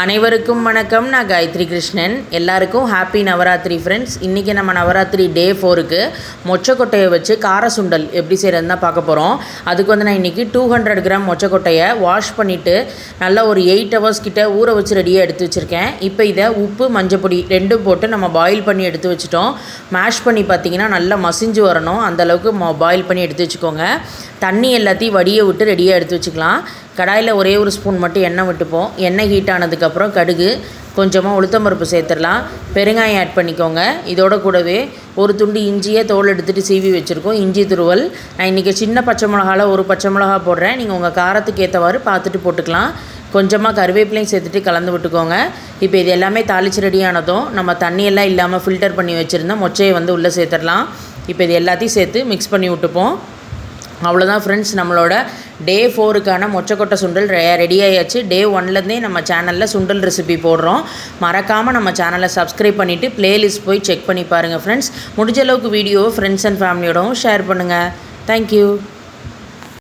அனைவருக்கும் வணக்கம். நான் காயத்ரி கிருஷ்ணன். எல்லாருக்கும் ஹாப்பி நவராத்திரி ஃப்ரெண்ட்ஸ் இன்றைக்கி நம்ம நவராத்திரி டே ஃபோருக்கு மொச்சக்கொட்டையை வச்சு கார சுண்டல் எப்படி செய்கிறதுன்னு தான் பார்க்க போகிறோம் அதுக்கு வந்து நான் இன்றைக்கி டூ ஹண்ட்ரட் கிராம் மொச்சக்கொட்டையை வாஷ் பண்ணிவிட்டு நல்லா ஒரு எயிட் ஹவர்ஸ் கிட்ட ஊற வச்சு ரெடியாக எடுத்து வச்சுருக்கேன். இப்போ இதை உப்பு மஞ்சப்பொடி ரெண்டும் போட்டு நம்ம பாயில் பண்ணி எடுத்து வச்சுட்டோம். மேஷ் பண்ணி பார்த்தீங்கன்னா நல்லா மசிஞ்சு வரணும். அந்தளவுக்கு பாயில் பண்ணி எடுத்து வச்சுக்கோங்க. தண்ணி எல்லாத்தையும் வடிய விட்டு ரெடியாக எடுத்து வச்சுக்கலாம். கடாயில் ஒரே ஒரு ஸ்பூன் மட்டும் எண்ணெய் விட்டுப்போம். எண்ணெய் ஹீட் ஆனதுக்கு அதுக்கப்புறம் கடுகு கொஞ்சமாக உளுத்தம்பருப்பு சேர்த்துடலாம். பெருங்காயம் ஆட் பண்ணிக்கோங்க. இதோட கூடவே ஒரு துண்டு இஞ்சியை தோல் எடுத்துகிட்டு சீவி வச்சுருக்கோம். இஞ்சி துருவல். நான் இன்றைக்கி சின்ன பச்சை மிளகாவில் ஒரு பச்சை மிளகா போடுறேன். நீங்கள் உங்கள் காரத்துக்கு ஏற்றவாறு பார்த்துட்டு போட்டுக்கலாம். கொஞ்சமாக கருவேப்பிலையும் சேர்த்துட்டு கலந்து விட்டுக்கோங்க. இப்போ இது எல்லாமே தாளிச்சு ரெடியானதும் நம்ம தண்ணியெல்லாம் இல்லாமல் ஃபில்டர் பண்ணி வச்சுருந்தோம் மொச்சையை வந்து உள்ளே சேர்த்துடலாம். இப்போ இது எல்லாத்தையும் சேர்த்து மிக்ஸ் பண்ணி விட்டுப்போம். அவ்வளோதான் ஃப்ரெண்ட்ஸ் நம்மளோட டே ஃபோருக்கான மொச்சக்கொட்டை சுண்டல் ரெடி ஆயாச்சு. டே ஒன்லேருந்தே நம்ம சேனலில் சுண்டல் ரெசிபி போடுறோம். மறக்காமல் நம்ம சேனலை சப்ஸ்கிரைப் பண்ணிவிட்டு ப்ளேலிஸ்ட் போய் செக் பண்ணி பாருங்கள் ஃப்ரெண்ட்ஸ் முடிஞ்ச அளவுக்கு வீடியோவை ஃப்ரெண்ட்ஸ் அண்ட் ஃபேமிலியோடவும் ஷேர் பண்ணுங்கள் தேங்க்யூ